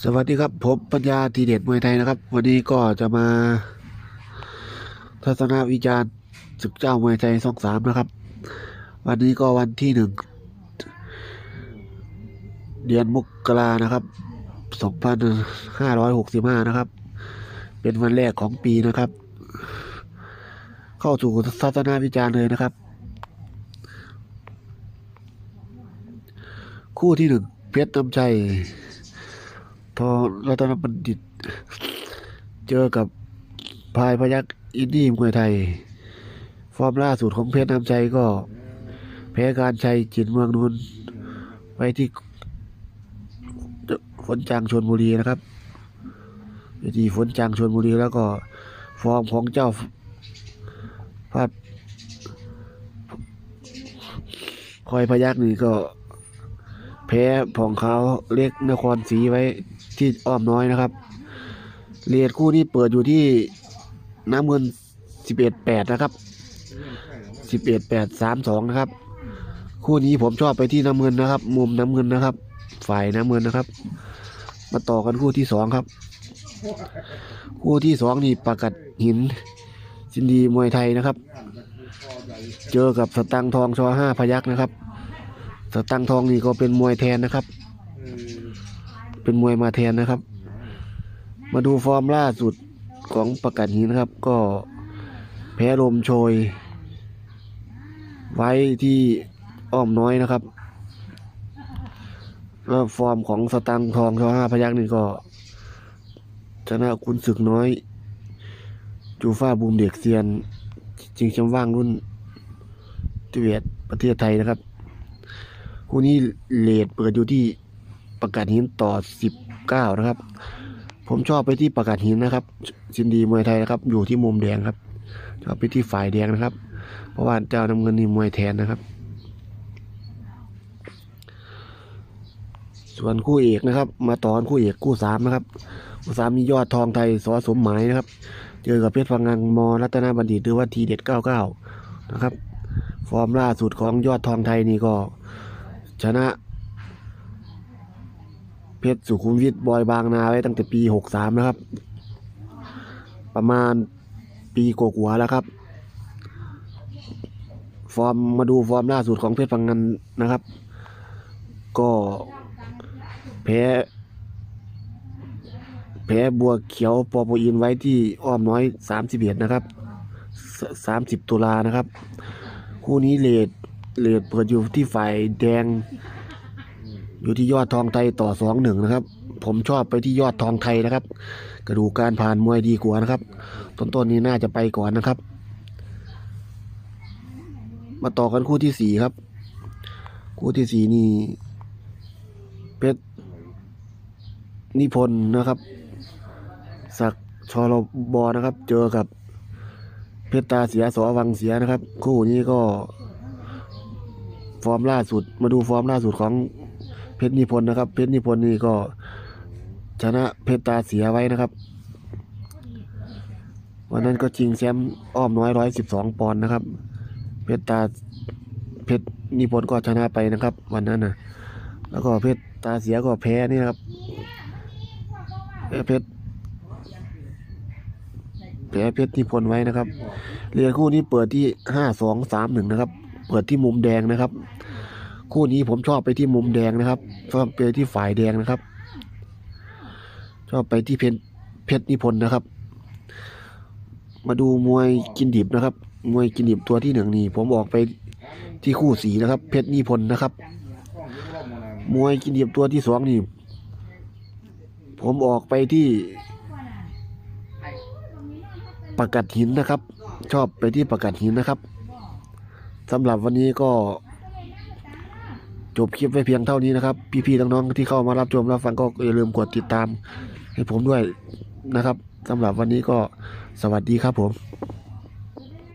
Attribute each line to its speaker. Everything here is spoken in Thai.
Speaker 1: สวัสดีครับผมปัญญาทีเด็ดมวยไทยนะครับ วันนี้ก็จะมา ทัศนวิจารณ์ศึกเจ้ามวยไทยสองสามนะครับ วันนี้ก็วันที่หนึ่งเดือนมกรานะครับสองพันห้าร้อยหกสิบห้านะครับ เป็นวันแรกของปีนะครับ เข้าสู่ทัศนวิจารณ์เลยนะครับ คู่ที่หนึ่งเพชรน้ำใจ ทองรัตนบัณฑิต เจอกับพายพยักอินดี้มวยไทย ฟอร์มล่าสุดของเพชรน้ำใจก็ แพ้การชัยจินเมืองนนท์ไปที่ฝนจางชนบุรีนะครับไปที่ฝนจางชนบุรีแล้วก็ ฟอร์มของเจ้าพาดคอยพยักนี่ก็ แพ้ผ่องขาวเล็กนครศรีไว้ที่อ้อมน้อยนะครับเรียดคู่นี้เปิดอยู่ที่น้ำเงินสิบเอ็ดแปดนะครับสิบเอ็ดแปดสามสองนะครับ คู่นี้ผมชอบไปที่น้ำเงินนะครับ มุมน้ำเงินนะครับ ฝ่ายน้ำเงินนะครับ มาต่อกันคู่ที่สองครับ คู่ที่สองนี่ประกัดหินสินดีมวยไทยนะครับ เจอกับสตังทองชอห้าพยักนะครับ สตังค์ทองนี่ก็เป็นมวยแทนนะครับ เป็นมวยมาแทนนะครับ มาดูฟอร์มล่าสุดของประกาศหินนะครับ ก็แพ้ลมโชย ไว้ที่อ้อมน้อยนะครับแล้วฟอร์มของสตังค์ทองชอห้าพยักนี่ก็ชนะคุณศึกน้อย จูฟ้าบูมเด็กเซียน จริงแชมป์ว่างรุ่นทีเวทประเทศไทยนะครับ คู่นี้เลทเปิดอยู่ที่ประกาศหินต่อสิบเก้านะครับ ผมชอบไปที่ประกาศหินนะครับสินดีมวยไทยนะครับ อยู่ที่มุมแดงครับชอบไปที่ฝ่ายแดงนะครับ เพราะว่าเจ้าน้ำเงินนี่มวยแทนนะครับ ส่วนคู่เอกนะครับ มาตอนคู่เอกคู่สามนะครับคู่สามมียอดทองไทยสอสมหมายนะครับ เจอกับเพชรฟังงังมรัตนบัณฑิตหรือว่าทีเด็ดเก้าเก้านะครับ ฟอร์มล่าสุดของยอดทองไทยนี่ก็ ชนะ เพชรสุขุมวิทบอยบางนาไว้ตั้งแต่ปีหกสามนะครับ ประมาณปีกว่าแล้วครับ ฟอร์มมาดูฟอร์มล่าสุดของเพชรฟังงันนะครับ ก็แพ้แพ้บัวเขียวปอปอินไว้ที่อ้อมน้อยสามสิบเอ็ดนะครับสามสิบตุลานะครับ คู่นี้เลด เลดเปิดอยู่ที่ฝ่ายแดง อยู่ที่ยอดทองไทยต่อสองหนึ่งนะครับ ผมชอบไปที่ยอดทองไทยนะครับ กระดูกการผ่านมวยดีกว่านะครับ ต้นๆนนี้น่าจะไปก่อนนะครับ มาต่อกันคู่ที่สี่ครับ คู่ที่สี่นี่เพชรนิพนธ์นะครับศักชรบนะครับ เจอกับเพชรตาเสียสอวังเสียนะครับ คู่นี้ก็ ฟอร์มล่าสุด มาดูฟอร์มล่าสุดของเพชรนิพนธ์นะครับ เพชรนิพนธ์นี่ก็ชนะเพชรตาเสียไว้นะครับ วันนั้นก็ชิงแชมป์อ้อมน้อยร้อยสิบสองปอนด์นะครับ เพชรตาเพชรนิพนธ์ก็ชนะไปนะครับ วันนั้นนะแล้วก็เพชรตาเสียก็แพ้นี่นะครับเพชรแพ้เพชรนิพนธ์ไว้นะครับเรียนคู่นี้เปิดที่ห้าสองสามหนึ่งนะครับ เปิดที่มุมแดงนะครับ คู่นี้ผมชอบไปที่มุมแดงนะครับชอบไปที่ฝ่ายแดงนะครับ ชอบไปที่เพชรเพชรนิพนธ์นะครับ มาดูมวยกินดิบนะครับ มวยกินดิบตัวที่หนึ่งนี่ผมออกไปที่คู่สีนะครับ เพชรนิพนธ์นะครับ มวยกินดิบตัวที่สองนี่ผมออกไปที่ประกัดหินนะครับ ชอบไปที่ประกัดหินนะครับ สำหรับวันนี้ก็จบคลิปไว้เพียงเท่านี้นะครับ พี่ๆน้องๆที่เข้ามารับชมรับฟังก็อย่าลืมกดติดตามให้ผมด้วยนะครับสำหรับวันนี้ก็สวัสดีครับผม